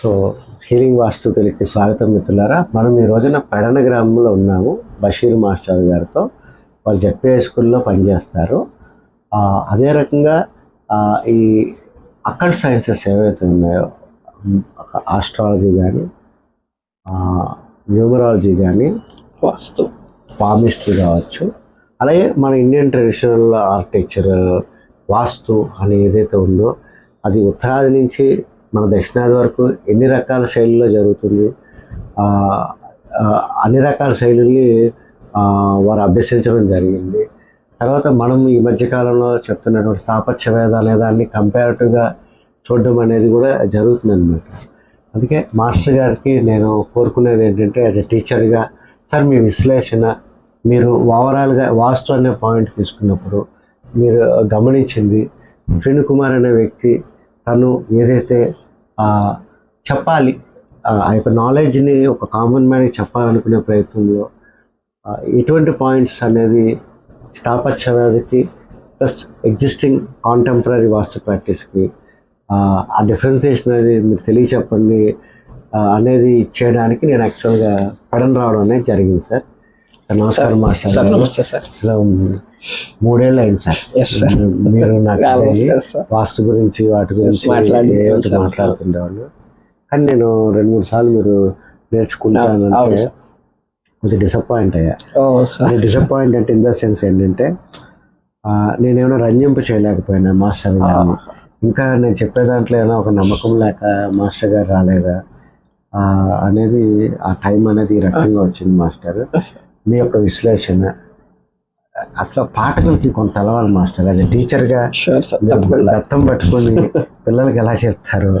So healing వాస్తుతులకి స్వాగతం మిత్రులారా. మనం ఈ రోజున పెడన గ్రామంలో ఉన్నాము. బషీర్ మాస్టర్ గారితో వాళ్ళు జెడ్పీఐ స్కూల్లో పనిచేస్తారు. అదే రకంగా ఈ అకల్ట్ సైన్సెస్ ఏవైతే ఉన్నాయో ఆస్ట్రాలజీ కానీ న్యూమరాలజీ కానీ వాస్తు. పామిస్ట్రీ కావచ్చు అలాగే మన ఇండియన్ ట్రెడిషనల్ ఆర్కిటెక్చర్ వాస్తు అని ఏదైతే ఉందో అది ఉత్తరాది నుంచి మన దక్షిణాది వరకు ఎన్ని రకాల శైలిలో జరుగుతుంది? అన్ని రకాల శైలుల్ని వారు అభ్యసించడం జరిగింది. తర్వాత మనం ఈ మధ్యకాలంలో చెప్తున్నటువంటి స్థాపత్య వేద అనే దాన్ని కంపారిటివ్గా చూడడం అనేది కూడా జరుగుతుంది అనమాట అందుకే మాస్టర్ గారికి నేను కోరుకునేది ఏంటంటే యాజ్ ఎ టీచర్గా సార్ మీ విశ్లేషణ మీరు ఓవరాల్గా వాస్తు అనే పాయింట్ తీసుకున్నప్పుడు మీరు గమనించింది శ్రీను కుమార్ అనే వ్యక్తి తను ఏదైతే చెప్పాలి ఆ యొక్క నాలెడ్జ్ని ఒక కామన్ మ్యాన్కి చెప్పాలనుకునే ప్రయత్నంలో ఎటువంటి పాయింట్స్ అనేది స్థాపత్యవాదికి ప్లస్ ఎగ్జిస్టింగ్ కాంటెంపరీ వాస్తు ప్రాక్టీస్కి ఆ డిఫరెన్సియేషన్ అనేది మీరు తెలియచెప్పండి అనేది చేయడానికి నేను యాక్చువల్గా పడన రావడం అనేది జరిగింది సార్ నమస్కారం మాస్టర్ సార్ గారు. నమస్తే సార్. అసలు మూడేళ్ళు అయింది సార్ ఎస్ సార్ మీరు నాకు వాస్తు గురించి వాటి గురించి. మాట్లాడుతుండేవాళ్ళు. కానీ నేను రెండు మూడు సార్లు మీరు సార్. కొంచెం డిసప్పాయింట్ అయ్యా. Oh sir. డిసప్పాయింట్ అంటే ఇన్ ద సెన్స్ ఏంటంటే నేనేమైనా రంజింపు చేయలేకపోయినా మాస్టర్ గారిని? ఇంకా నేను చెప్పే దాంట్లో ఏమైనా ఒక నమ్మకం లేక మాస్టర్ గారు రాలేదా? అనేది ఆ టైం అనేది ఈ రకంగా వచ్చింది మాస్టర్. మీ యొక్క విశ్లేషణ అసలు పాఠకులకి కొంత తెలవాలి మాస్టర్ యాజ్ టీచర్గా దత్తం పట్టుకొని పిల్లలకి ఎలా చెప్తారు?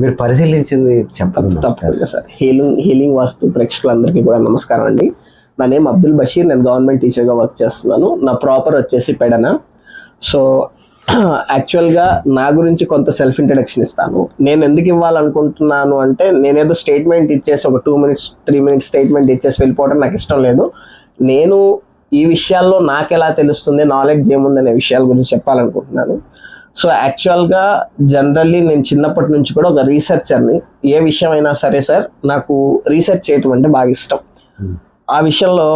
మీరు పరిశీలించింది చెప్పండి. తప్పకుండా సార్ హీలింగ్ హీలింగ్ వాస్తు ప్రేక్షకులందరికీ కూడా నమస్కారం అండి. నా నేమ్ అబ్దుల్ బషీర్. నేను గవర్నమెంట్ టీచర్గా వర్క్ చేస్తున్నాను. నా ప్రాపర్ వచ్చేసి పెడన. సో యాక్చువల్గా నా గురించి కొంత సెల్ఫ్ ఇంట్రడక్షన్ ఇస్తాను. నేను ఎందుకు ఇవ్వాలనుకుంటున్నాను అంటే నేనేదో స్టేట్మెంట్ ఇచ్చేసి ఒక two minutes three minutes statement ఇచ్చేసి వెళ్ళిపోవడం నాకు ఇష్టం లేదు. నేను ఈ విషయాల్లో నాకు ఎలా తెలుస్తుంది నాలెడ్జ్ ఏముందనే విషయాల గురించి చెప్పాలనుకుంటున్నాను. సో యాక్చువల్గా జనరల్లీ నేను చిన్నప్పటి నుంచి కూడా ఒక రీసెర్చర్ని ఏ విషయమైనా సరే సార్ నాకు రీసెర్చ్ చేయటం అంటే బాగా ఇష్టం. Hmm. ఆ విషయంలో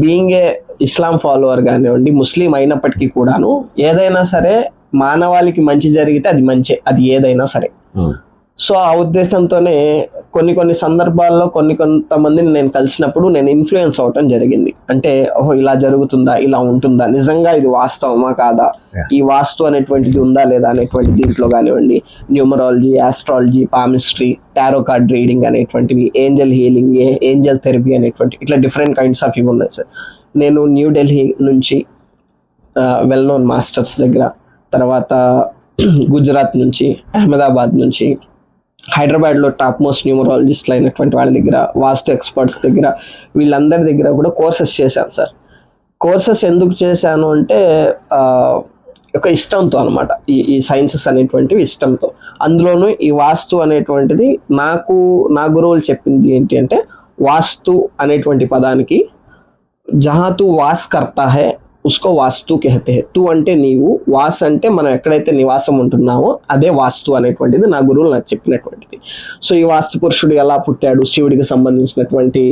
బీయింగ్ ఏ ఇస్లాం ఫాలోవర్ కానివ్వండి ముస్లిం అయినప్పటికీ కూడాను ఏదైనా సరే మానవాళికి మంచి జరిగితే అది మంచి అది ఏదైనా సరే. సో ఆ ఉద్దేశంతోనే కొన్ని కొన్ని సందర్భాల్లో కొన్ని కొంతమందిని నేను కలిసినప్పుడు నేను ఇన్ఫ్లుయెన్స్ అవటం జరిగింది. అంటే ఓహో ఇలా జరుగుతుందా? ఇలా ఉంటుందా? నిజంగా ఇది వాస్తవమా కాదా. ఈ వాస్తు అనేటువంటిది ఉందా లేదా అనేటువంటి దీంట్లో కానివ్వండి numerology astrology palmistry tarot card reading అనేటువంటివి ఏంజల్ హీలింగ్ ఏంజల్ థెరపీ అనేటువంటి ఇట్లా డిఫరెంట్ కైండ్స్ ఆఫ్ ఇవి ఉన్నాయి సార్. నేను న్యూఢిల్లీ నుంచి వెల్ నోన్ మాస్టర్స్ దగ్గర తర్వాత గుజరాత్ నుంచి అహ్మదాబాద్ నుంచి హైదరాబాద్లో టాప్ మోస్ట్ న్యూమరాలజిస్ట్లు అయినటువంటి వాళ్ళ దగ్గర వాస్తు ఎక్స్పర్ట్స్ దగ్గర వీళ్ళందరి దగ్గర కూడా కోర్సెస్ చేశాను సార్. కోర్సెస్ ఎందుకు చేశాను అంటే ఒక ఇష్టంతో అనమాట ఈ ఈ సైన్సెస్ అనేటువంటివి ఇష్టంతో. అందులోనూ ఈ వాస్తు అనేటువంటిది నాకు నా గురువులు చెప్పింది ఏంటి అంటే వాస్తు అనేటువంటి పదానికి జహా తూ వాస్ కర్తా హే ఉస్కో వాస్తు కెహతే తు తూ అంటే నీవు వాస్ అంటే మనం ఎక్కడైతే నివాసం ఉంటున్నామో అదే వాస్తు అనేటువంటిది నా గురువులు నాకు చెప్పినటువంటిది సో ఈ వాస్తు పురుషుడు ఎలా పుట్టాడు శివుడికి సంబంధించినటువంటి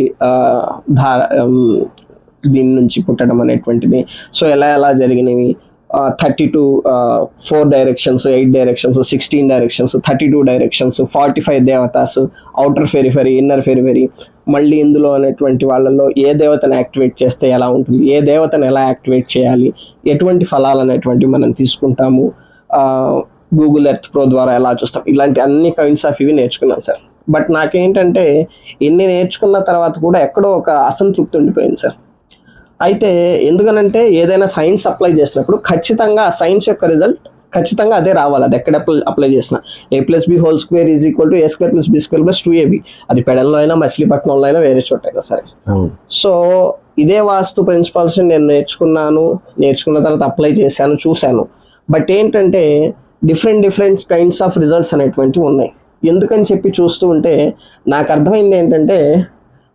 ధా దీని నుంచి పుట్టడం అనేటువంటిది. సో ఎలా ఎలా జరిగినవి? Thirty two four directions eight directions sixteen directions thirty two directions forty five దేవతాస్ outer periphery inner periphery మళ్ళీ ఇందులో అనేటువంటి వాళ్ళలో ఏ దేవతను యాక్టివేట్ చేస్తే ఎలా ఉంటుంది? ఏ దేవతను ఎలా యాక్టివేట్ చేయాలి? ఎటువంటి ఫలాలు అనేటువంటివి మనం తీసుకుంటాము? గూగుల్ ఎర్త్ ప్రో ద్వారా ఎలా చూస్తాం? ఇలాంటి అన్ని కైండ్స్ ఆఫ్ ఇవి నేర్చుకున్నాను సార్. బట్ నాకేంటంటే ఎన్ని నేర్చుకున్న తర్వాత కూడా ఎక్కడో ఒక అసంతృప్తి ఉండిపోయింది సార్. అయితే ఎందుకనంటే ఏదైనా సైన్స్ అప్లై చేసినప్పుడు ఖచ్చితంగా ఆ సైన్స్ యొక్క రిజల్ట్ ఖచ్చితంగా అదే రావాలి. అది ఎక్కడ అప్లై చేసినా. A plus B whole square is equal to A square plus B square plus two AB అది పెడన్లో అయినా మచిలీపట్నంలో అయినా వేరే చోట అయినా సరే. సో ఇదే వాస్తు ప్రిన్సిపల్స్ నేను నేర్చుకున్నాను. నేర్చుకున్న తర్వాత అప్లై చేశాను చూశాను. బట్ ఏంటంటే different different kinds of results అనేటువంటివి ఉన్నాయి. ఎందుకని చెప్పి చూస్తూ ఉంటే నాకు అర్థమైంది ఏంటంటే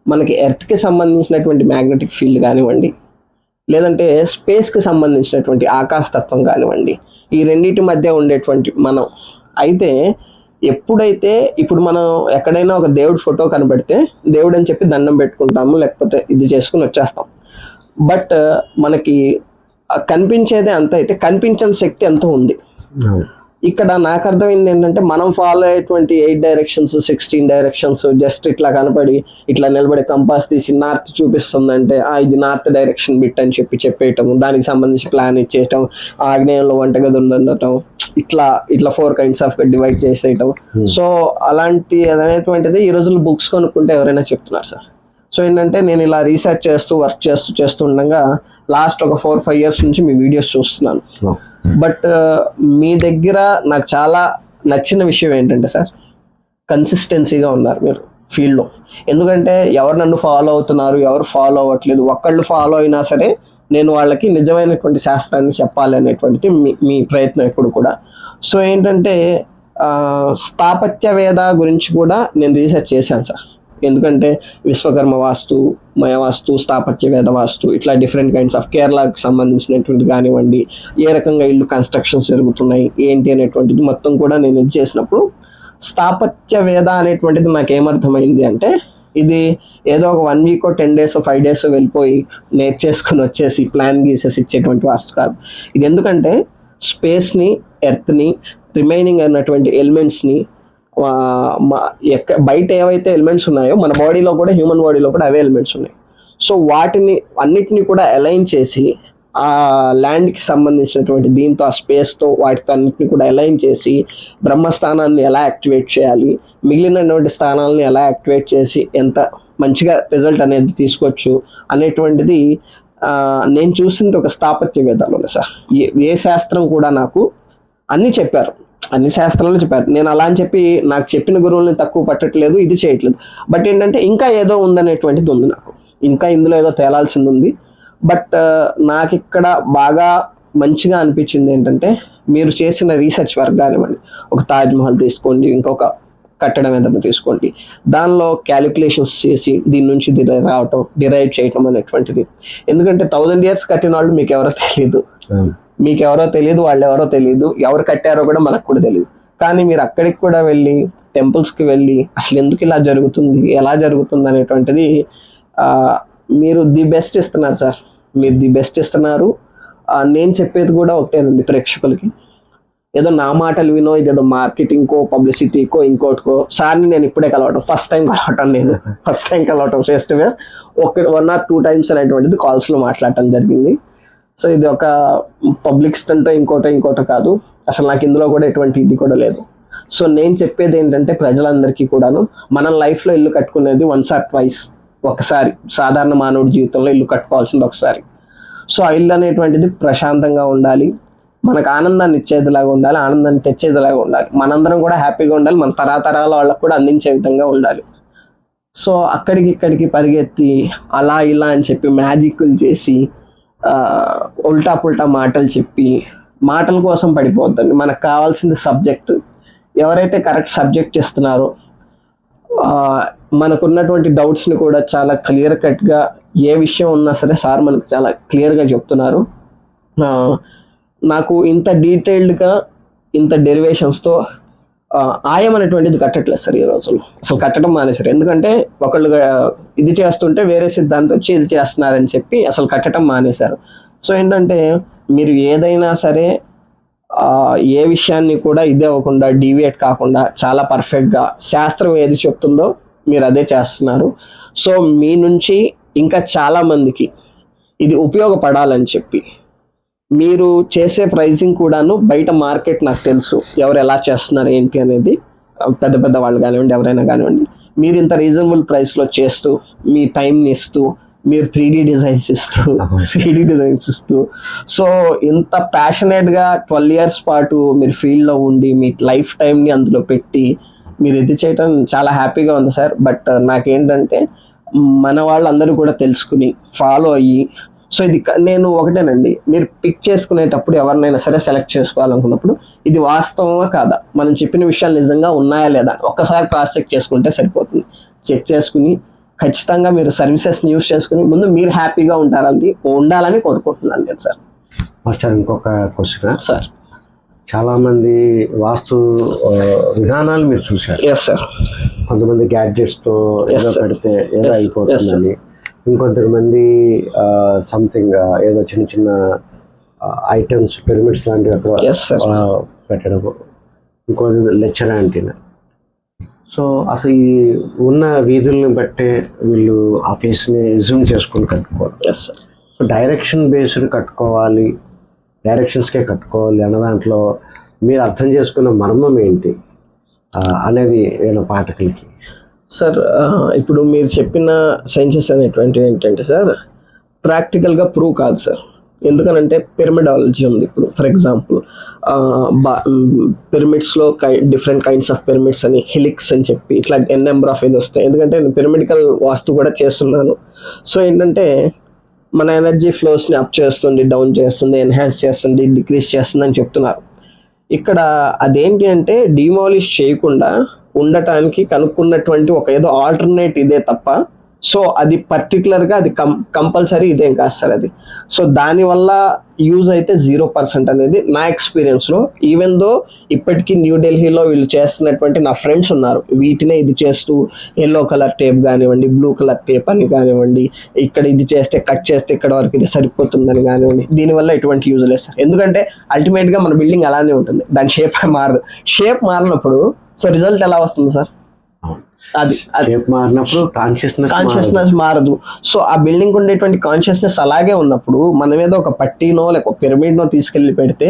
మనకి ఎర్త్కి సంబంధించినటువంటి మ్యాగ్నెటిక్ ఫీల్డ్ కానివ్వండి లేదంటే స్పేస్కి సంబంధించినటువంటి ఆకాశతత్వం కానివ్వండి ఈ రెండింటి మధ్య ఉండేటువంటి మనం. అయితే ఎప్పుడైతే ఇప్పుడు మనం ఎక్కడైనా ఒక దేవుడి ఫోటో కనబడితే దేవుడు అని చెప్పి దండం పెట్టుకుంటాము లేకపోతే ఇది చేసుకుని వచ్చేస్తాం. బట్ మనకి కనిపించేదే అంత అయితే కనిపించని శక్తి ఎంతో ఉంది. ఇక్కడ నాకు అర్థమైంది ఏంటంటే మనం ఫాలో అయ్యేటువంటి eight directions sixteen directions just ఇట్లా కనపడి ఇట్లా నిలబడి కంపాస్ తీసి నార్త్ చూపిస్తుందంటే ఆ ఇది నార్త్ డైరెక్షన్ బిట్ అని చెప్పి చెప్పేయటం దానికి సంబంధించి ప్లాన్ ఇచ్చేయటం ఆగ్నేయంలో వంటగది ఉండటం ఇట్లా ఇట్లా ఫోర్ కైండ్స్ ఆఫ్ డివైడ్ చేసేయటం Hmm. సో అలాంటి అనేటువంటిది ఈ రోజుల్లో బుక్స్ కొనుక్కుంటే ఎవరైనా చెప్తున్నారు సార్ సో ఏంటంటే నేను ఇలా రీసెర్చ్ చేస్తూ వర్క్ చేస్తూ చేస్తూ ఉండగా లాస్ట్ ఒక ఫోర్ ఫైవ్ ఇయర్స్ నుంచి మీ వీడియోస్ చూస్తున్నాను అవును. Hmm. బట్ uh, మీ దగ్గర నాకు చాలా నచ్చిన విషయం ఏంటంటే సార్ కన్సిస్టెన్సీగా ఉన్నారు మీరు ఫీల్డ్లో ఎందుకంటే ఎవరు నన్ను ఫాలో అవుతున్నారు ఎవరు ఫాలో అవ్వట్లేదు ఒక్కళ్ళు ఫాలో అయినా సరే నేను వాళ్ళకి నిజమైనటువంటి శాస్త్రాన్ని చెప్పాలి అనేటువంటిది మీ మీ ప్రయత్నం ఎప్పుడు కూడా. సో ఏంటంటే స్థాపత్యవేద స్థాపత్య వేద గురించి కూడా నేను రీసెర్చ్ చేశాను సార్. ఎందుకంటే విశ్వకర్మ వాస్తు మయవాస్తు స్థాపత్యవేద స్థాపత్య వేద వాస్తు ఇట్లా డిఫరెంట్ కైండ్స్ ఆఫ్ కేరళకు సంబంధించినటువంటి కానివ్వండి ఏ రకంగా ఇల్లు కన్స్ట్రక్షన్స్ జరుగుతున్నాయి ఏంటి అనేటువంటిది మొత్తం కూడా నేను ఇది చేసినప్పుడు స్థాపత్య వేద అనేటువంటిది నాకు ఏమర్థమైంది అంటే ఇది ఏదో ఒక one week ten days five days వెళ్ళిపోయి నేర్చేసుకుని వచ్చేసి ప్లాన్ గీసేసి ఇచ్చేటువంటి వాస్తు కాదు. ఇది ఎందుకంటే స్పేస్ని ఎర్త్ని రిమైనింగ్ అన్నటువంటి ఎలిమెంట్స్ని ఎక్క బయట ఏవైతే ఎలిమెంట్స్ ఉన్నాయో మన బాడీలో కూడా హ్యూమన్ బాడీలో కూడా అవే ఎలిమెంట్స్ ఉన్నాయి. సో వాటిని అన్నిటినీ కూడా అలైన్ చేసి ఆ ల్యాండ్కి సంబంధించినటువంటి దీంతో ఆ స్పేస్తో వాటితో అన్నిటిని కూడా అలైన్ చేసి బ్రహ్మస్థానాన్ని ఎలా యాక్టివేట్ చేయాలి మిగిలినటువంటి స్థానాలని ఎలా యాక్టివేట్ చేసి ఎంత మంచిగా రిజల్ట్ అనేది తీసుకోవచ్చు అనేటువంటిది నేను చూసింది ఒక స్థాపత్య వేదాలోనే సార్. ఏ ఏ శాస్త్రం కూడా నాకు అన్నీ చెప్పారు. అన్ని శాస్త్రాలు చెప్పారు. నేను అలా అని చెప్పి నాకు చెప్పిన గురువుల్ని తక్కువ పట్టట్లేదు ఇది చేయట్లేదు. బట్ ఏంటంటే ఇంకా ఏదో ఉందనేటువంటిది ఉంది నాకు. ఇంకా ఇందులో ఏదో తేలాల్సింది ఉంది. బట్ నాకు ఇక్కడ బాగా మంచిగా అనిపించింది ఏంటంటే మీరు చేసిన రీసెర్చ్ వర్క్ కానివ్వండి ఒక తాజ్మహల్ తీసుకోండి ఇంకొక కట్టడం ఏదైనా తీసుకోండి. దానిలో క్యాలిక్యులేషన్స్ చేసి దీని నుంచి రావటం డిరైవ్ చేయటం అనేటువంటిది. ఎందుకంటే థౌజండ్ ఇయర్స్ కట్టిన వాళ్ళు మీకు ఎవరో తెలియదు మీకు ఎవరో తెలియదు వాళ్ళు ఎవరో తెలియదు ఎవరు కట్టారో కూడా మనకు కూడా తెలియదు కానీ మీరు అక్కడికి కూడా వెళ్ళి టెంపుల్స్కి వెళ్ళి అసలు ఎందుకు ఇలా జరుగుతుంది ఎలా జరుగుతుంది అనేటువంటిది ఆ, మీరు ది బెస్ట్ ఇస్తున్నారు సార్. మీరు ది బెస్ట్ ఇస్తున్నారు. నేను చెప్పేది కూడా ఒకటేనండి ప్రేక్షకులకి. ఏదో నా మాటలు వినో ఇదేదో మార్కెటింగ్కో పబ్లిసిటీకో ఇంకోటికో సార్ని నేను ఇప్పుడే కలవటం ఫస్ట్ టైం కలవటం నేను. ఫస్ట్ టైం కలవటం ఫేస్ టు ఫేస్ ఒక వన్ ఆర్ టూ టైమ్స్ అనేటువంటిది కాల్స్లో మాట్లాడటం జరిగింది. సో ఇది ఒక పబ్లిక్ స్టంట్ ఇంకోటో ఇంకోటో కాదు. అసలు నాకు ఇందులో కూడా ఎటువంటి ఇది కూడా లేదు. సో నేను చెప్పేది ఏంటంటే ప్రజలందరికీ కూడాను మన లైఫ్లో ఇల్లు కట్టుకునేది వన్స్ ఆర్ ట్వైస్. ఒకసారి సాధారణ మానవుడి జీవితంలో ఇల్లు కట్టుకోవాల్సింది ఒకసారి. సో ఆ ఇల్లు అనేటువంటిది ప్రశాంతంగా ఉండాలి. మనకు ఆనందాన్ని ఇచ్చేదిలాగా ఉండాలి ఆనందాన్ని తెచ్చేదిలాగా ఉండాలి. మనందరం కూడా హ్యాపీగా ఉండాలి మన తరతరాల వాళ్ళకు కూడా అందించే విధంగా ఉండాలి. సో అక్కడికి ఇక్కడికి పరిగెత్తి అలా ఇలా అని చెప్పి మ్యాజిక్లు చేసి ఉల్టా పుల్టా మాటలు చెప్పి మాటల కోసం పడిపోద్దండి మనకు కావాల్సింది సబ్జెక్ట్. ఎవరైతే కరెక్ట్ సబ్జెక్ట్ ఇస్తున్నారో మనకున్నటువంటి డౌట్స్ని కూడా చాలా క్లియర్ కట్గా ఏ విషయం ఉన్నా సరే సార్ మనకు చాలా క్లియర్గా చెప్తున్నారు. నాకు ఇంత డీటెయిల్డ్గా ఇంత డెరివేషన్స్తో ఆయం అనేటువంటిది కట్టట్లేదు సార్ ఈ రోజుల్లో. అసలు కట్టడం మానేశారు. ఎందుకంటే ఒకళ్ళు ఇది చేస్తుంటే వేరే సిద్ధాంతం వచ్చి ఇది చేస్తున్నారని చెప్పి అసలు కట్టడం మానేశారు. సో ఏంటంటే మీరు ఏదైనా సరే ఏ విషయాన్ని కూడా ఇదే అవ్వకుండా డీవియేట్ కాకుండా చాలా పర్ఫెక్ట్గా శాస్త్రం ఏది చెప్తుందో మీరు అదే చేస్తున్నారు. సో మీ నుంచి ఇంకా చాలామందికి ఇది ఉపయోగపడాలని చెప్పి మీరు చేసే ప్రైజింగ్ కూడాను బయట మార్కెట్ నాకు తెలుసు. ఎవరు ఎలా చేస్తున్నారు ఏంటి అనేది. పెద్ద పెద్ద వాళ్ళు కానివ్వండి ఎవరైనా కానివ్వండి. మీరు ఇంత రీజనబుల్ ప్రైస్లో చేస్తూ మీ టైంని ఇస్తూ మీరు త్రీ డీ డిజైన్స్ ఇస్తూ త్రీ డీ డిజైన్స్ ఇస్తూ. సో ఇంత ప్యాషనేట్గా ట్వెల్వ్ ఇయర్స్ పాటు మీరు ఫీల్డ్లో ఉండి మీ లైఫ్ టైంని అందులో పెట్టి మీరు ఇది చేయటం చాలా హ్యాపీగా ఉంది సార్ బట్ నాకేంటంటే మన వాళ్ళందరూ కూడా తెలుసుకుని ఫాలో అయ్యి సో ఇది నేను ఒకటేనండి. మీరు పిక్ చేసుకునేటప్పుడు ఎవరినైనా సరే సెలెక్ట్ చేసుకోవాలనుకున్నప్పుడు ఇది వాస్తవమా కాదా? మనం చెప్పిన విషయాలు నిజంగా ఉన్నాయా లేదా? ఒక్కసారి క్రాస్ చెక్ చేసుకుంటే సరిపోతుంది. చెక్ చేసుకుని ఖచ్చితంగా మీరు సర్వీసెస్ని యూస్ చేసుకుని ముందు మీరు హ్యాపీగా ఉంటారని ఉండాలని కోరుకుంటున్నాను నేను సార్ మాస్టర్ ఇంకొక క్వశ్చన్ సార్ చాలామంది వాస్తు విధానాలు మీరు చూశారు. ఎస్ సార్ కొంతమంది gadgets తో ఏదో. పెడితే ఏదో అయిపోతుందని. ఇంకొంతమంది సంథింగ్ ఏదో చిన్న చిన్న ఐటమ్స్ పిరమిడ్స్ లాంటివి అక్కడ పెట్టడం. ఇంకో లెక్చర్ యాంటీనా సో అసలు ఈ ఉన్న వీధుల్ని బట్టే వీళ్ళు ఆఫీస్ని రిజ్యూమ్ చేసుకొని కట్టుకోవాలి. సో డైరెక్షన్ బేస్డ్ కట్టుకోవాలి. డైరెక్షన్స్కే కట్టుకోవాలి అన్న దాంట్లో మీరు అర్థం చేసుకున్న మర్మం ఏంటి అనేది వీళ్ళ పాఠకులకి. సార్ ఇప్పుడు మీరు చెప్పిన సైన్సెస్ అనేటువంటివి ఏంటంటే సార్ ప్రాక్టికల్గా ప్రూవ్ కాదు సార్. ఎందుకనంటే పిరమిడాలజీ ఉంది ఇప్పుడు. ఫర్ ఎగ్జాంపుల్ బా పిరమిడ్స్లో కై డిఫరెంట్ కైండ్స్ ఆఫ్ పిరమిడ్స్ అని హెలిక్స్ అని చెప్పి ఇట్లా ఎన్ నెంబర్ ఆఫ్ ఇది వస్తాయి. ఎందుకంటే నేను పిరమిడికల్ వాస్తు కూడా చేస్తున్నాను. సో ఏంటంటే మన ఎనర్జీ ఫ్లోస్ని అప్ చేస్తుంది డౌన్ చేస్తుంది ఎన్హాన్స్ చేస్తుంది డిక్రీస్ చేస్తుంది అని చెప్తున్నారు. ఇక్కడ అదేంటి అంటే డిమాలిష్ చేయకుండా ఉండటానికి కనుక్కున్నటువంటి ఒక ఏదో ఆల్టర్నేట్ ఇదే తప్ప సో అది పర్టికులర్గా అది కం కంపల్సరీ ఇదేం కాదు సార్ అది. సో దానివల్ల యూజ్ అయితే జీరో పర్సెంట్ అనేది నా ఎక్స్పీరియన్స్లో ఈవెన్ దో ఇప్పటికీ న్యూఢిల్లీలో వీళ్ళు చేస్తున్నటువంటి నా ఫ్రెండ్స్ ఉన్నారు. వీటినే ఇది చేస్తూ ఎల్లో కలర్ టేప్ కానివ్వండి బ్లూ కలర్ టేప్ అని కానివ్వండి ఇక్కడ ఇది చేస్తే కట్ చేస్తే ఇక్కడ వరకు ఇది సరిపోతుందని కానివ్వండి దీనివల్ల ఎటువంటి యూజ్ లేదు సార్. ఎందుకంటే అల్టిమేట్గా మన బిల్డింగ్ అలానే ఉంటుంది. దాని షేప్ మారదు. షేప్ మారినప్పుడు సో రిజల్ట్ ఎలా వస్తుంది సార్ అది మారినప్పుడు కాన్షియస్నెస్ కాన్షియస్నెస్ మారదు. సో ఆ బిల్డింగ్ ఉండేటువంటి కాన్షియస్నెస్ అలాగే ఉన్నప్పుడు మనం ఏదో ఒక పట్టీనో లేక పిరమిడ్నో తీసుకెళ్ళి పెడితే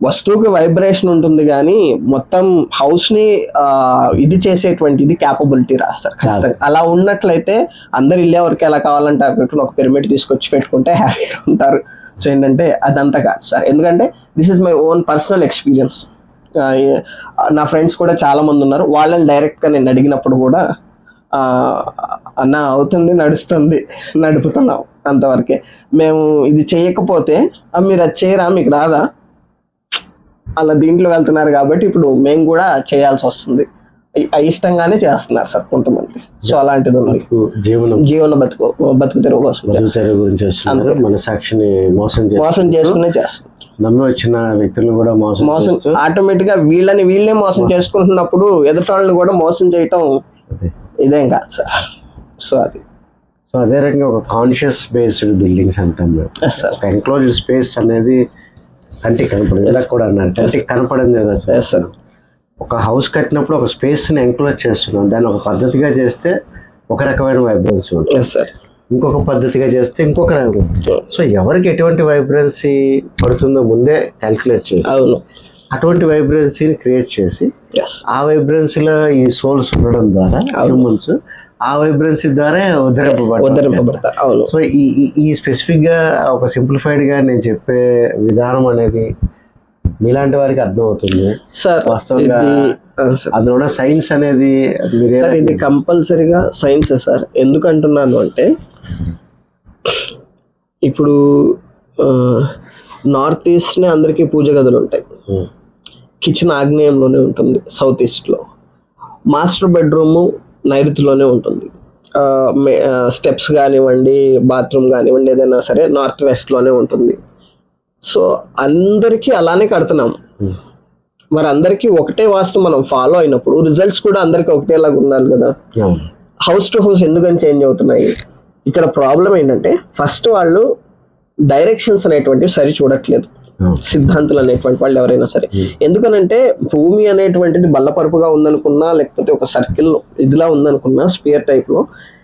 వస్తువుకి వైబ్రేషన్ ఉంటుంది కానీ మొత్తం హౌస్ని ఆ, ఇది చేసేటువంటి ఇది క్యాపబిలిటీ రాస్తారు ఖచ్చితంగా. అలా ఉన్నట్లయితే అందరు ఇల్లే వరకు ఎలా కావాలంటే అన్నట్టు ఒక పిరమిడ్ తీసుకొచ్చి పెట్టుకుంటే హ్యాపీగా ఉంటారు. సో ఏంటంటే అదంతా కాదు సార్ ఎందుకంటే this is my own personal experience నా ఫ్రెండ్స్ కూడా చాలా మంది ఉన్నారు. వాళ్ళని డైరెక్ట్గా నేను అడిగినప్పుడు కూడా అన్న అవుతుంది నడుస్తుంది నడుపుతున్నాం అంతవరకే. మేము ఇది చేయకపోతే మీరు అది చేయరా? మీకు రాదా? అలా దీంట్లో వెళ్తున్నారు కాబట్టి ఇప్పుడు మేము కూడా చేయాల్సి వస్తుంది. అయిష్టంగానే చేస్తున్నారు సార్ కొంతమంది. సో అలాంటిది ఉంది జీవనం జీవన బతుకు బతుకు తెరువు కోసం బతుకు చేస్తున్నారు. తెరువు గురించి వస్తున్నారు. మన సాక్షిని మోసం మోసం చేసుకునే చేస్తున్నారు. నమ్మి వచ్చిన వ్యక్తులను కూడా మోసం మోసం ఆటోమేటిక్గా వీళ్ళని వీళ్ళే మోసం చేసుకుంటున్నప్పుడు ఎదుటి వాళ్ళని కూడా మోసం చేయటం. ఇదేం కాదు సార్. సో అది. సో అదే రకంగా ఒక కాన్షియస్ బేస్డ్ బిల్డింగ్స్ అంటాం మేము. ఒక ఎంక్లోజ్డ్ స్పేస్ అనేది కంటికి కనపడదు. ఇలా కూడా అన్నారు. కంటికి కనపడింది ఏదో ఒక హౌస్ కట్టినప్పుడు ఒక స్పేస్ని ఎంక్లోజ్ చేస్తున్నాం. దాన్ని ఒక పద్ధతిగా చేస్తే ఒక రకమైన వైబ్రెన్సీ ఉంటుంది. సార్ ఇంకొక పద్ధతిగా చేస్తే ఇంకొక రకం సో ఎవరికి ఎటువంటి వైబ్రెన్సీ పడుతుందో ముందే క్యాల్కులేట్ చేసి అవును. అటువంటి వైబ్రెన్సీని క్రియేట్ చేసి ఆ వైబ్రెన్సీలో ఈ సోల్స్ ఉండడం ద్వారా హ్యూమన్స్ ఆ వైబ్రెన్సీ ద్వారా ఉద్ధరింపబడతారు అవును. సో ఈ ఈ- ఈ స్పెసిఫిక్గా ఒక సింప్లిఫైడ్గా నేను చెప్పే విధానం అనేది మీలాంటి వారికి అర్థమవుతుంది సార్. అందులో సైన్స్ అనేది సార్ ఇది కంపల్సరీగా సైన్స్ సార్. ఎందుకు అంటున్నాను అంటే ఇప్పుడు నార్త్ ఈస్ట్నే అందరికీ పూజ గదులు ఉంటాయి. కిచెన్ ఆగ్నేయంలోనే ఉంటుంది సౌత్ ఈస్ట్లో. మాస్టర్ బెడ్రూము నైరుతిలోనే ఉంటుంది. స్టెప్స్ కానివ్వండి బాత్రూమ్ కానివ్వండి ఏదైనా సరే నార్త్ వెస్ట్లోనే ఉంటుంది. సో అందరికీ అలానే కడుతున్నాం ఉం. మరి అందరికీ ఒకటే వాస్తు మనం ఫాలో అయినప్పుడు రిజల్ట్స్ కూడా అందరికీ ఒకటేలాగా ఉండాలి కదా. హౌస్ టు హౌస్ ఎందుకని చేంజ్ అవుతున్నాయి ఇక్కడ ప్రాబ్లం ఏంటంటే ఫస్ట్ వాళ్ళు డైరెక్షన్స్ అనేటువంటివి సరి చూడట్లేదు అవును. సిద్ధాంతులు అనేటువంటి వాళ్ళు ఎవరైనా సరే Hmm. ఎందుకనంటే భూమి అనేటువంటిది బల్లపరుపుగా ఉందనుకున్నా లేకపోతే ఒక సర్కిల్ ఇదిలా ఉందనుకున్నా స్పియర్ టైప్లో ఆ,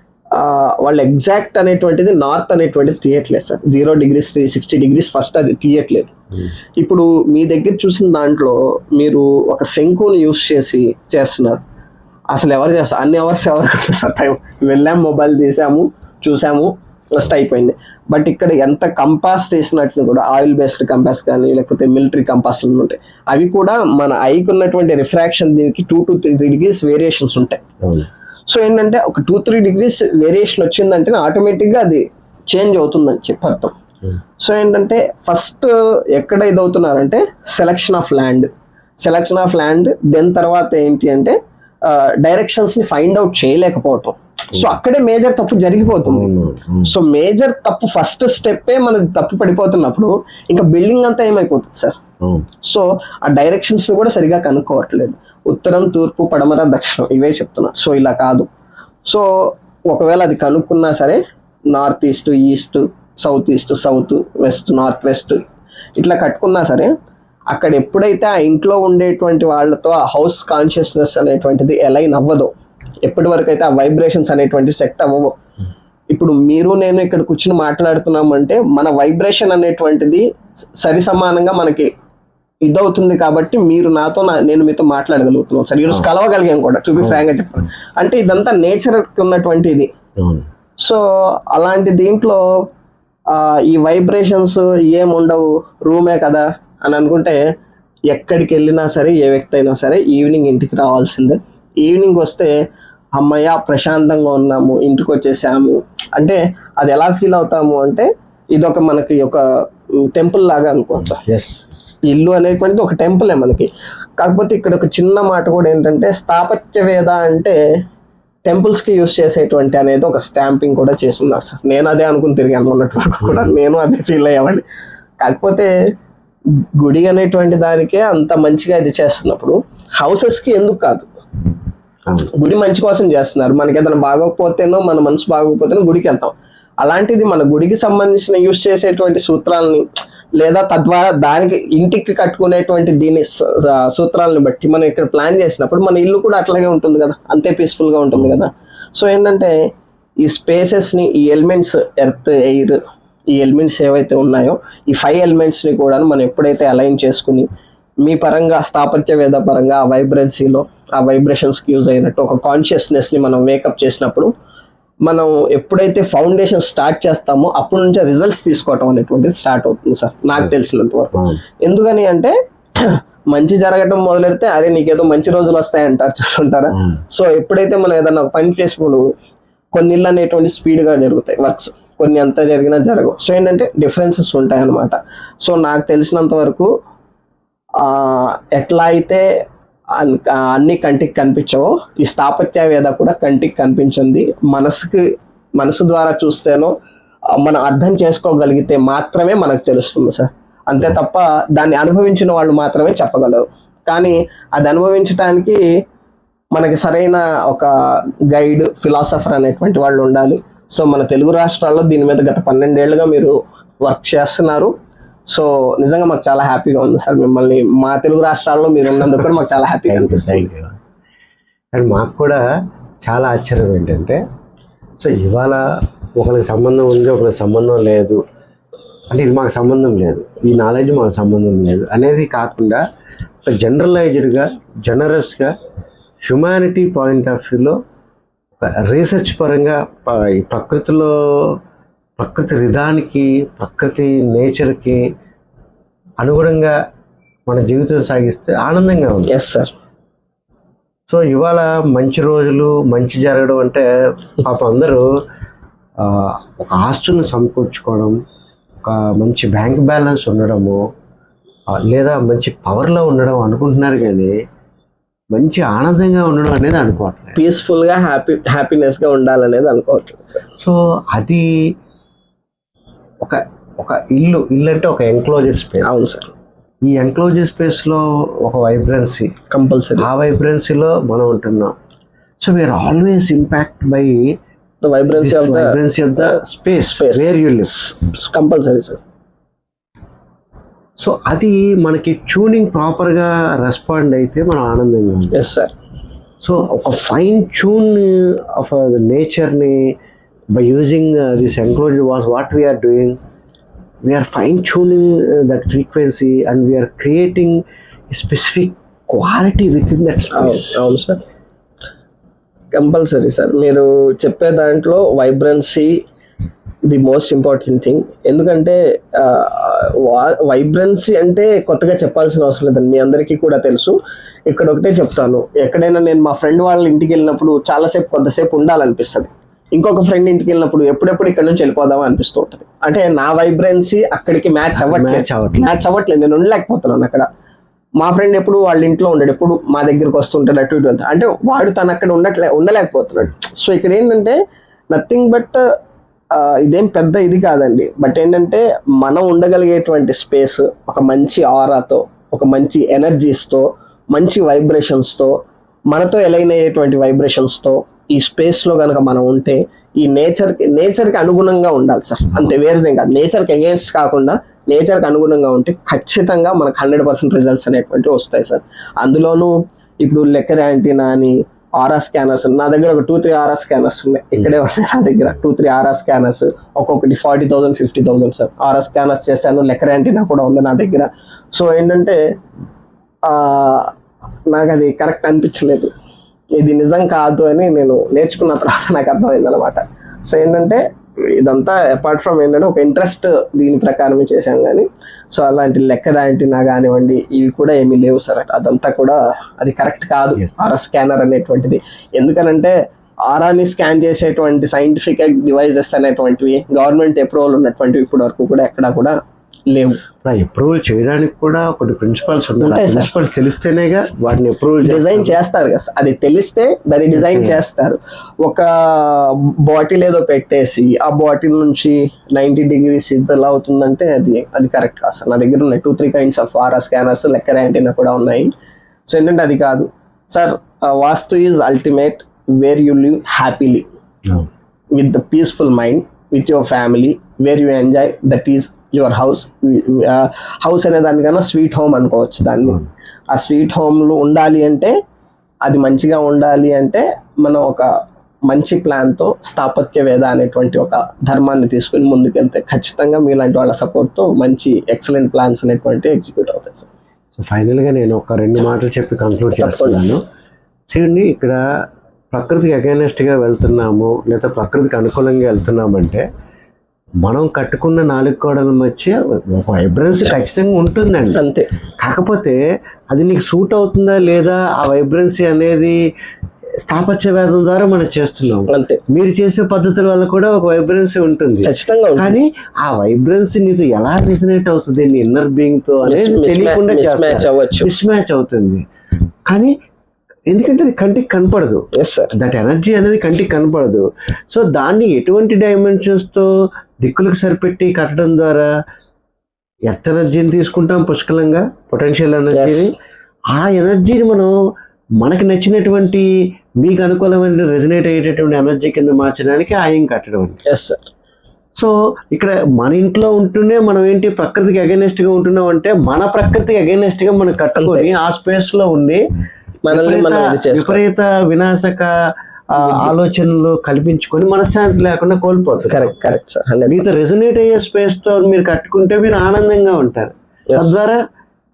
వాళ్ళు ఎగ్జాక్ట్ అనేటువంటిది నార్త్ అనేటువంటిది తీయట్లేదు sir. Zero degrees three sixty degrees first అది తీయట్లేదు ఉం. ఇప్పుడు మీ దగ్గర చూసిన దాంట్లో మీరు ఒక శంకుని యూస్ చేసి చేస్తున్నారు. అసలు ఎవరు చేస్తారు? అన్ని అవర్స్ ఎవరు సార్ టైం. వెళ్ళాము మొబైల్ తీసాము చూసాము ఫస్ట్ అయిపోయింది. బట్ ఇక్కడ ఎంత కంపాస్ చేసినట్టు కూడా ఆయిల్ బేస్డ్ కంపాస్ కానీ లేకపోతే మిలిటరీ కంపాస్లు ఉంటాయి. అవి కూడా మన ఐకి ఉన్నటువంటి రిఫ్రాక్షన్ దీనికి two to three degrees variations ఉంటాయి. సో ఏంటంటే ఒక టూ త్రీ డిగ్రీస్ వేరియేషన్ వచ్చిందంటే ఆటోమేటిక్గా అది చేంజ్ అవుతుందని చెప్పి అర్థం ఉం. సో ఏంటంటే ఫస్ట్ ఎక్కడ ఇది అవుతున్నారంటే selection of land selection of land then తర్వాత ఏంటి అంటే డైరెక్షన్స్ని ఫైండ్ అవుట్ చేయలేకపోవటం సో అక్కడే మేజర్ తప్పు జరిగిపోతుంది. అవును. సో మేజర్ తప్పు ఫస్ట్ స్టెప్పే మనది తప్పు పడిపోతున్నప్పుడు ఇంకా బిల్డింగ్ అంతా ఏమైపోతుంది సార్. సో ఆ డైరెక్షన్స్ కూడా సరిగా కనుక్కోవట్లేదు. ఉత్తరం తూర్పు పడమర దక్షిణం ఇవే చెప్తున్నా. సో ఇలా కాదు. సో ఒకవేళ అది కనుక్కున్నా సరే north east east south east south west north west ఇట్లా కట్టుకున్నా సరే అక్కడ ఎప్పుడైతే ఆ ఇంట్లో ఉండేటువంటి వాళ్ళతో ఆ హౌస్ కాన్షియస్నెస్ అనేటువంటిది ఎలైన్ అవ్వదో. ఎప్పటి వరకు అయితే ఆ వైబ్రేషన్స్ అనేటువంటివి సెట్ అవ్వవు. ఇప్పుడు మీరు నేను ఇక్కడ కూర్చుని మాట్లాడుతున్నామంటే మన వైబ్రేషన్ అనేటువంటిది సరి సమానంగా మనకి ఇదవుతుంది కాబట్టి మీరు నాతో నా- నేను మీతో మాట్లాడగలుగుతున్నాను సరే ఈరోజు కలవగలిగాం కూడా టు బి ఫ్రాంక్గా చెప్పాలి. అంటే ఇదంతా నేచర్ ఉన్నటువంటి ఇది. సో అలాంటి దీంట్లో ఆ, ఈ వైబ్రేషన్స్ ఏముండవు రూమే కదా అని అనుకుంటే ఎక్కడికి వెళ్ళినా సరే ఏ వ్యక్తి అయినా సరే ఈవినింగ్ ఇంటికి రావాల్సిందే. ఈవినింగ్ వస్తే అమ్మయ్య ప్రశాంతంగా ఉన్నాము ఇంటికి వచ్చేసాము. అంటే అది ఎలా ఫీల్ అవుతాము అంటే ఇది ఒక మనకి ఒక టెంపుల్ లాగా అనుకోవచ్చు. ఇల్లు అనేటువంటిది ఒక టెంపులే మనకి. కాకపోతే ఇక్కడ ఒక చిన్న మాట కూడా ఏంటంటే స్థాపత్య వేద అంటే temples కి యూస్ చేసేటువంటి అనేది ఒక స్టాంపింగ్ కూడా చేస్తున్నారు సార్. నేను అదే అనుకుని తిరిగాను ఉన్నట్టు వరకు కూడా. నేను అదే ఫీల్ అయ్యామండి కాకపోతే గుడి అనేటువంటి దానికే అంత మంచిగా ఇది చేస్తున్నప్పుడు houses కి ఎందుకు కాదు? గుడి మంచి కోసం చేస్తున్నారు. మనకి ఏదైనా బాగోకపోతేనో మన మనసు బాగోకపోతేనో గుడికి వెళ్తాం. అలాంటిది మన గుడికి సంబంధించిన యూస్ చేసేటువంటి సూత్రాలని లేదా తద్వారా దానికి ఇంటికి కట్టుకునేటువంటి దీని సూత్రాలను బట్టి మనం ఇక్కడ ప్లాన్ చేసినప్పుడు మన ఇల్లు కూడా అట్లాగే ఉంటుంది కదా అంతే పీస్ఫుల్గా ఉంటుంది కదా. సో ఏంటంటే ఈ స్పేసెస్ని ఈ ఎలిమెంట్స్ ఎర్త్ ఎయిర్ ఈ ఎలిమెంట్స్ ఏవైతే ఉన్నాయో ఈ ఫైవ్ ఎలిమెంట్స్ని కూడా మనం ఎప్పుడైతే అలైన్ చేసుకుని మీ పరంగా స్థాపత్య వేద పరంగా ఆ వైబ్రెన్సీలో ఆ వైబ్రేషన్స్కి యూజ్ అయినట్టు ఒక కాన్షియస్నెస్ని మనం వేకప్ చేసినప్పుడు మనం ఎప్పుడైతే ఫౌండేషన్ స్టార్ట్ చేస్తామో అప్పటి నుంచి రిజల్ట్స్ తీసుకోవటం అనేటువంటిది స్టార్ట్ అవుతుంది సార్. నాకు తెలిసినంత వరకు. అవును ఎందుకని అంటే మంచి జరగటం మొదలెడితే అరే నీకేదో మంచి రోజులు వస్తాయి అంటారు చూస్తుంటారా? అవును సో ఎప్పుడైతే మనం ఏదైనా ఒక పని చేసినప్పుడు కొన్ని ఇళ్ళు అనేటువంటి స్పీడ్గా జరుగుతాయి వర్క్స్ కొన్ని ఎంత జరిగినా జరగవు. సో ఏంటంటే డిఫరెన్సెస్ ఉంటాయి అన్నమాట సో నాకు తెలిసినంత వరకు ఎట్లా అయితే అన్ని కంటికి కనిపించవో. ఈ స్థాపత్య వేద కూడా కంటికి కనిపించింది. మనసుకి మనసు ద్వారా చూస్తేనో మనం అర్థం చేసుకోగలిగితే మాత్రమే మనకు తెలుస్తుంది సార్. అంతే తప్ప దాన్ని అనుభవించిన వాళ్ళు మాత్రమే చెప్పగలరు. కానీ అది అనుభవించడానికి మనకి సరైన ఒక గైడ్ ఫిలాసఫర్ అనేటువంటి వాళ్ళు ఉండాలి. సో మన తెలుగు రాష్ట్రాల్లో దీని మీద గత పన్నెండేళ్ళుగా మీరు వర్క్ చేస్తున్నారు. సో నిజంగా మాకు చాలా హ్యాపీగా ఉంది సార్ మిమ్మల్ని. మా తెలుగు రాష్ట్రాల్లో మీరు ఉన్నందుకు కూడా మాకు చాలా హ్యాపీగా అనిపిస్తుంది. అండ్ మాకు కూడా చాలా ఆశ్చర్యం ఏంటంటే సో ఇవాళ ఒకరికి సంబంధం ఉంది ఒకరికి సంబంధం లేదు. అంటే ఇది మాకు సంబంధం లేదు. ఈ నాలెడ్జ్ మాకు సంబంధం లేదు అనేది కాకుండా జనరలైజ్డ్గా జనరస్గా హ్యుమానిటీ పాయింట్ ఆఫ్ వ్యూలో రీసెర్చ్ పరంగా ప్రకృతిలో ప్రకృతి రిధానికి ప్రకృతి నేచర్కి అనుగుణంగా మన జీవితం సాగిస్తే ఆనందంగా ఉంది. ఎస్ సార్ సో ఇవాళ మంచి రోజులు మంచి జరగడం అంటే పాపం అందరూ ఒక ఆస్తులను సమకూర్చుకోవడం ఒక మంచి బ్యాంక్ బ్యాలెన్స్ ఉండడము లేదా మంచి పవర్లో ఉండడం అనుకుంటున్నారు కానీ మంచి ఆనందంగా ఉండడం అనేది అనుకోవట్లేదు. పీస్ఫుల్గా హ్యాపీ హ్యాపీనెస్గా ఉండాలనేది అనుకోవట్లేదు సార్ సో అది ఒక ఒక ఇల్లు ఇల్లు అంటే ఒక ఎంక్లోజర్ స్పేస్ అవును సార్. ఈ ఎంక్లోజర్ స్పేస్లో ఒక వైబ్రెన్సీ కంపల్సరీ. ఆ వైబ్రెన్సీలో మనం ఉంటున్నాం. So we are always impact by the vibrancy of the vibrancy of the space Space. Where you live compulsory sir so అది మనకి ట్యూనింగ్ ప్రాపర్గా రెస్పాండ్ అయితే మనం ఆనందంగా ఉంది ఎస్ సార్ సో ఒక ఫైన్ ట్యూన్ ఆఫ్ నేచర్ని by using this enclosure was what we are doing we are fine tuning that frequency and we are creating specific quality within that అవును అవును sir. Compulsory sir. మీరు చెప్పే దాంట్లో vibrancy the most important thing ఎందుకంటే vibrancy అంటే కొత్తగా చెప్పాల్సిన అవసరం లేదండి. మీ అందరికీ కూడా తెలుసు. ఇక్కడ ఒకటే చెప్తాను. ఎక్కడైనా నేను మా ఫ్రెండ్ వాళ్ళ ఇంటికి వెళ్ళినప్పుడు చాలాసేపు కొంతసేపు ఉండాలనిపిస్తుంది. ఇంకొక ఫ్రెండ్ ఇంటికి వెళ్ళినప్పుడు ఎప్పుడెప్పుడు ఇక్కడ నుంచి వెళ్ళిపోదామా అనిపిస్తూ ఉంటుంది. అంటే నా వైబ్రెన్సీ అక్కడికి మ్యాచ్ అవ్వట్లేదు. మ్యాచ్ అవ్వట్లేదు. నేను ఉండలేకపోతున్నాను అక్కడ. మా ఫ్రెండ్ ఎప్పుడు వాళ్ళ ఇంట్లో ఉండడు. ఎప్పుడు మా దగ్గరికి వస్తుంటాడు అటు ఇటు. అంటే వాడు తను అక్కడ ఉండట్లే ఉండలేకపోతున్నాడు. సో ఇక్కడ ఏంటంటే నథింగ్ బట్ ఇదేం పెద్ద ఇది కాదండి. బట్ ఏంటంటే మనం ఉండగలిగేటువంటి స్పేస్ ఒక మంచి ఆరాతో ఒక మంచి ఎనర్జీస్తో మంచి వైబ్రేషన్స్తో మనతో ఎలైన్ అయ్యేటువంటి వైబ్రేషన్స్తో ఈ స్పేస్లో కనుక మనం ఉంటే ఈ నేచర్కి నేచర్కి అనుగుణంగా ఉండాలి సార్. అంతే వేరేదేం కాదు. నేచర్కి అగేన్స్ట్ కాకుండా నేచర్కి అనుగుణంగా ఉంటే ఖచ్చితంగా మనకు హండ్రెడ్ పర్సెంట్ రిజల్ట్స్ అనేటువంటివి వస్తాయి సార్. అందులోనూ ఇప్పుడు లెక్కర్ యాంటీనా అని ఆర్ఆర్ స్కానర్స్ నా దగ్గర ఒక టూ త్రీ ఆర్ఆర్ స్కానర్స్ ఉన్నాయి. ఇక్కడే ఉన్నాయి నా దగ్గర. టూ త్రీ ఆర్ఆర్ స్కానర్స్ ఒక్కొక్కటి forty thousand fifty thousand sir. RR scanners చేశాను లెక్కర్ యాంటీనా కూడా ఉంది నా దగ్గర. సో ఏంటంటే నాకు అది కరెక్ట్ అనిపించలేదు. ఇది నిజం కాదు అని నేను నేర్చుకున్న తర్వాత నాకు అర్థమైంది అనమాట సో ఏంటంటే ఇదంతా అపార్ట్ ఫ్రమ్ ఏంటంటే ఒక ఇంట్రెస్ట్ దీని ప్రకారమే చేశాం కానీ సో అలాంటి లెక్క యాంటీనా కానివ్వండి ఇవి కూడా ఏమీ లేవు సార్. అదంతా కూడా అది కరెక్ట్ కాదు. ఆర్ఆర్ స్కానర్ అనేటువంటిది. ఎందుకనంటే ఆరాని స్కాన్ చేసేటువంటి సైంటిఫిక్ డివైజెస్ అనేటువంటివి గవర్నమెంట్ అప్రూవల్ ఉన్నటువంటివి ఇప్పటి వరకు కూడా ఎక్కడా కూడా లేవు. అప్రూవల్ చేయడానికి కూడా ఒకటి ప్రిన్సిపల్స్ ఉంటాయి. ప్రిన్సిపల్స్ తెలిస్తేనేగా వాటిని అప్రూవల్ డిజైన్ చేస్తారు కదా. అది తెలిస్తే దాన్ని డిజైన్. చేస్తారు. ఒక బాటిల్ ఏదో పెట్టేసి ఆ బాటిల్ నుంచి నైంటీ డిగ్రీస్ ఇద్దరు అవుతుందంటే అది అది కరెక్ట్ కాదు సార్. నా దగ్గర ఉన్నాయి two three kinds of RR scanners Lecher antenna కూడా ఉన్నాయి. సో ఏంటంటే అది కాదు. Sir vastu is ultimate where you live happily with the peaceful mind with your family where you enjoy that is your house house అనే దానికన్నా sweet home అనుకోవచ్చు దాన్ని. ఆ స్వీట్ హోమ్లో ఉండాలి అంటే అది మంచిగా ఉండాలి అంటే మనం ఒక మంచి ప్లాన్తో స్థాపత్య వేద అనేటువంటి ఒక ధర్మాన్ని తీసుకుని ముందుకెళ్తే ఖచ్చితంగా మీలాంటి వాళ్ళ సపోర్ట్తో మంచి ఎక్సలెంట్ ప్లాన్స్ అనేటువంటి ఎగ్జిక్యూట్ అవుతాయి సార్ సో ఫైనల్గా నేను ఒక రెండు మాటలు చెప్పి కంక్లూడ్ చేస్తున్నాను. చూడండి ఇక్కడ ప్రకృతికి అగైనెస్ట్గా వెళ్తున్నాము లేదా ప్రకృతికి అనుకూలంగా వెళ్తున్నామంటే మనం కట్టుకున్న నాలుగు కోడల మధ్య ఒక వైబ్రెన్స్ ఖచ్చితంగా ఉంటుందండి. అంతే. కాకపోతే అది నీకు సూట్ అవుతుందా లేదా ఆ వైబ్రెన్సీ అనేది స్థాపత్య వేదం ద్వారా మనం చేస్తున్నాం. అంతే. మీరు చేసే పద్ధతుల వల్ల కూడా ఒక వైబ్రెన్సీ ఉంటుంది. ఖచ్చితంగా కానీ ఆ వైబ్రెన్సీ నీతో ఎలా రిజనేట్ అవుతుంది? నీ ఇన్నర్ బీయింగ్తో అనేది తెలియకుండా మిస్ మ్యాచ్ అవ్వచ్చు. మిస్ మ్యాచ్ అవుతుంది. కానీ ఎందుకంటే అది కంటికి కనపడదు. దట్ ఎనర్జీ అనేది కంటికి కనపడదు. సో దాన్ని ఎటువంటి dimensions తో దిక్కులకు సరిపెట్టి కట్టడం ద్వారా ఎర్త్ ఎనర్జీని తీసుకుంటాం పుష్కలంగా పొటెన్షియల్ ఎనర్జీని ఆ ఎనర్జీని మనం మనకి నచ్చినటువంటి మీకు అనుకూలమైన రెజినేట్ అయ్యేటటువంటి ఎనర్జీ కింద మార్చడానికి ఆయం కట్టడం అండి. ఎస్ సార్ సో ఇక్కడ మన ఇంట్లో ఉంటూనే మనం ఏంటి ప్రకృతికి అగైనెస్ట్గా ఉంటున్నాం అంటే మన ప్రకృతికి అగైనెస్ట్గా మనం కట్టుకొని ఆ స్పేస్లో ఉండి మనల్ని మనం ఇది విపరీత- వినాశక ఆలోచనలు కల్పించుకొని మనశ్శాంతి లేకుండా కోల్పోతారు. కరెక్ట్ కరెక్ట్ సార్ మీతో రెజొనేట్ అయ్యే స్పేస్తో మీరు కట్టుకుంటే మీరు ఆనందంగా ఉంటారు. తద్వారా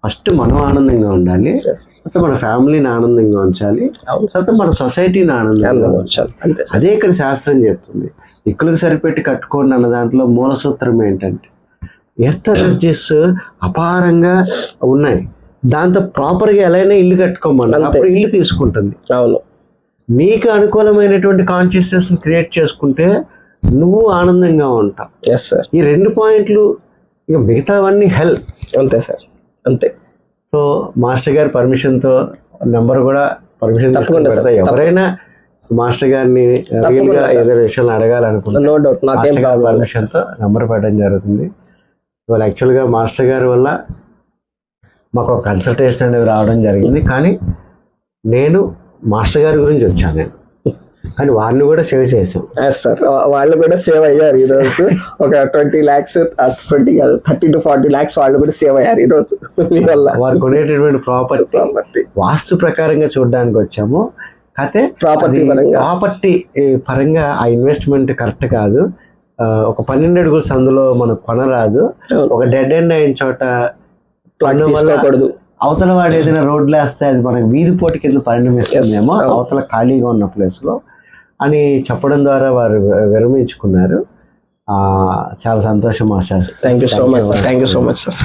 ఫస్ట్ మనం ఆనందంగా ఉండాలి తర్వాత మన ఫ్యామిలీని ఆనందంగా ఉంచాలి తర్వాత మన సొసైటీని ఆనందంగా ఉంచాలి. అదే ఇక్కడ శాస్త్రం చెప్తుంది. దిక్కులకు సరిపెట్టి కట్టుకోండి అన్న దాంట్లో మూల సూత్రం ఏంటంటే ఎర్త్ ఎనర్జీస్ అపారంగా ఉన్నాయి. దాంతో ప్రాపర్గా ఎలా అయినా ఇల్లు కట్టుకోమన్నారు. అప్పుడు ఇల్లు తీసుకుంటుంది. అవును. నీకు అనుకూలమైనటువంటి కాన్షియస్నెస్ క్రియేట్ చేసుకుంటే నువ్వు ఆనందంగా ఉంటావు. ఎస్ సార్ ఈ రెండు పాయింట్లు ఇక మిగతావన్నీ హెల్ప్ అంతే సార్ అంతే. సో మాస్టర్ గారి పర్మిషన్తో నెంబర్ కూడా పర్మిషన్ తప్పకుండా సార్, ఎవరైనా మాస్టర్ గారిని. ఏదైనా విషయాలు అడగాలనుకుంటే నో డౌట్ నాకేం పర్మిషన్తో నెంబర్ పెట్టడం జరుగుతుంది. ఇవాళ యాక్చువల్గా మాస్టర్ గారి వల్ల మాకు ఒక కన్సల్టేషన్ అనేది రావడం జరిగింది. కానీ నేను మాస్టర్ గారి గురించి వచ్చాను నేను. కానీ వారిని కూడా సేవ్ చేసాం సార్ వాళ్ళు కూడా సేవ్ అయ్యారు ఈ రోజు. ఒక ట్వంటీ ల్యాక్స్ ట్వంటీ కాదు థర్టీ టు ఫార్టీ ల్యాక్స్ వాళ్ళు కూడా సేవ్ అయ్యారు ఈ రోజు. మీ వల్ల. వారు కొనేటటువంటి ప్రాపర్టీ. ప్రాపర్టీ. వాస్తు ప్రకారంగా చూడడానికి వచ్చాము. కాకపోతే ప్రాపర్టీ పరంగా. ప్రాపర్టీ పరంగా ఆ ఇన్వెస్ట్మెంట్ కరెక్ట్ కాదు. ఒక పన్నెండు అడుగుల సందులో మనకు కొనరాదు. ఒక డెడ్ ఎండ్ అయిన చోట తీసుకోకూడదు. అవతల వాడు ఏదైనా రోడ్లు వేస్తే అది మనకి వీధి పోటీ కింద పరిణమిస్తుందేమో. అవతల ఖాళీగా ఉన్న place లో అని చెప్పడం ద్వారా వారు విరమించుకున్నారు. ఆ, చాలా సంతోషం Asha thank you so much sir thank you so much sir